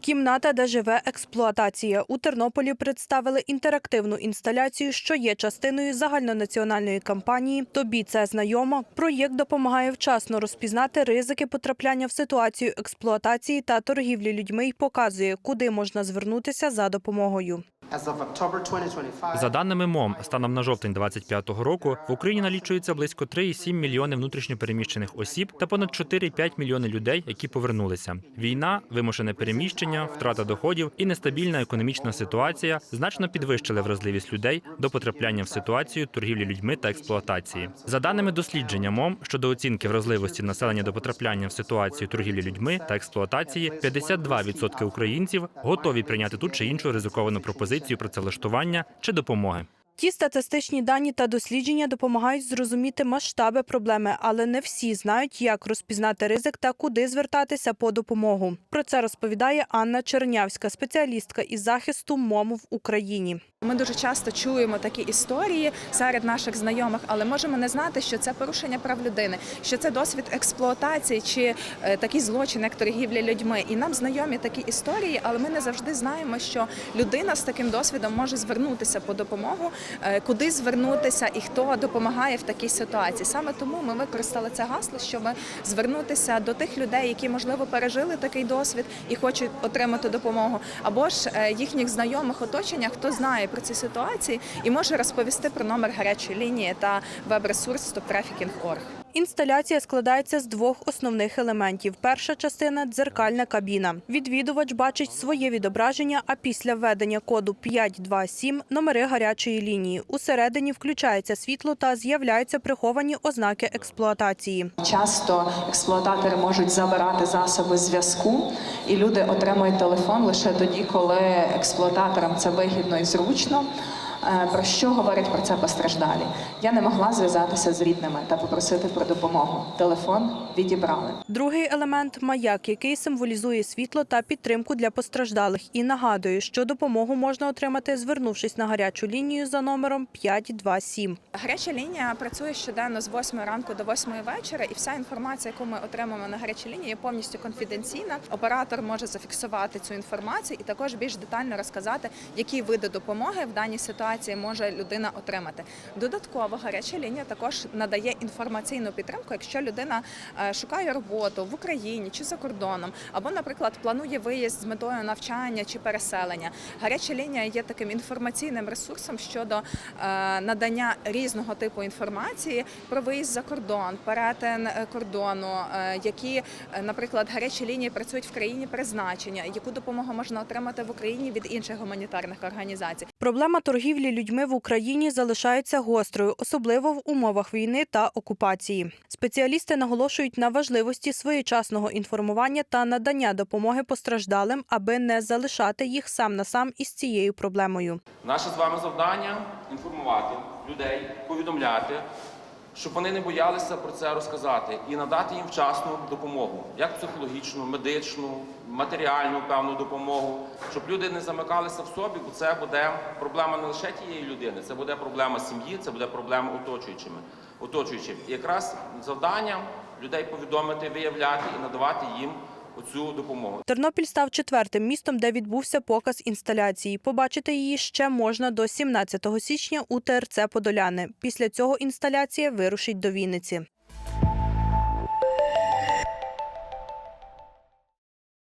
Кімната, де живе експлуатація. У Тернополі представили інтерактивну інсталяцію, що є частиною загальнонаціональної кампанії Тобі це знайомо. Проєкт допомагає вчасно розпізнати ризики потрапляння в ситуацію експлуатації та торгівлі людьми і показує, куди можна звернутися за допомогою. 2025, За даними МОМ, станом на жовтень 25-го року в Україні налічується близько 3,7 мільйони внутрішньопереміщених осіб та понад 4,5 мільйони людей, які повернулися. Війна, вимушене переміщення, втрата доходів і нестабільна економічна ситуація значно підвищили вразливість людей до потрапляння в ситуацію торгівлі людьми та експлуатації. За даними дослідження МОМ щодо оцінки вразливості населення до потрапляння в ситуацію торгівлі людьми та експлуатації, 52% українців готові прийняти ту чи іншу ризиковану пропозицію працевлаштування чи допомоги. Ті статистичні дані та дослідження допомагають зрозуміти масштаби проблеми, але не всі знають, як розпізнати ризик та куди звертатися по допомогу. Про це розповідає Анна Чернявська, спеціалістка із захисту МОМ в Україні. Ми дуже часто чуємо такі історії серед наших знайомих, але можемо не знати, що це порушення прав людини, що це досвід експлуатації чи е, такий злочин, як торгівля людьми. І нам знайомі такі історії, але ми не завжди знаємо, що людина з таким досвідом може звернутися по допомогу, куди звернутися і хто допомагає в такій ситуації. Саме тому ми використали це гасло, щоб звернутися до тих людей, які можливо пережили такий досвід і хочуть отримати допомогу, або ж е, їхніх знайомих оточення, хто знає про ці ситуації і може розповісти про номер гарячої лінії та веб-ресурс StopTrafficking.org. Інсталяція складається з двох основних елементів. Перша частина дзеркальна кабіна. Відвідувач бачить своє відображення, а після введення коду 527 – номери гарячої лінії. Усередині включається світло та з'являються приховані ознаки експлуатації. Часто експлуататори можуть забирати засоби зв'язку, і люди отримують телефон лише тоді, коли експлуататорам це вигідно і зручно. Е, Про що говорять про це постраждалі? Я не могла зв'язатися з рідними та попросити про допомогу. Телефон відібрали. Другий елемент маяк, який символізує світло та підтримку для постраждалих, і нагадує, що допомогу можна отримати, звернувшись на гарячу лінію за номером 527. Гаряча лінія працює щоденно з 8 ранку до 8 вечора, і вся інформація, яку ми отримуємо на гарячій лінії, є повністю конфіденційна. Оператор може зафіксувати цю інформацію і також більш детально розказати, які види допомоги в даній ситуації може людина отримати. Додатково гаряча лінія також надає інформаційну підтримку, якщо людина е, шукає роботу в Україні чи за кордоном, або, наприклад, планує виїзд з метою навчання чи переселення. Гаряча лінія є таким інформаційним ресурсом щодо е, надання різного типу інформації про виїзд за кордон, перетин е, кордону, які, наприклад, гарячі лінії працюють в країні призначення, яку допомогу можна отримати в Україні від інших гуманітарних організацій. Проблема торгівлі людьми в Україні залишається гострою, особливо в умовах війни та окупації. Спеціалісти наголошують на важливості своєчасного інформування та надання допомоги постраждалим, аби не залишати їх сам на сам із цією проблемою. Наше з вами завдання інформувати людей, повідомляти, щоб вони не боялися про це розказати і надати їм вчасну допомогу, як психологічну, медичну, матеріальну певну допомогу, щоб люди не замикалися в собі, бо це буде проблема не лише тієї людини, це буде проблема сім'ї, це буде проблема оточуючими. оточуючим. І якраз завдання людей повідомити, виявляти і надавати їм оцю допомогу. Тернопіль став четвертим містом, де відбувся показ інсталяції. Побачити її ще можна до 17 січня у ТРЦ Подоляни. Після цього інсталяція вирушить до Вінниці.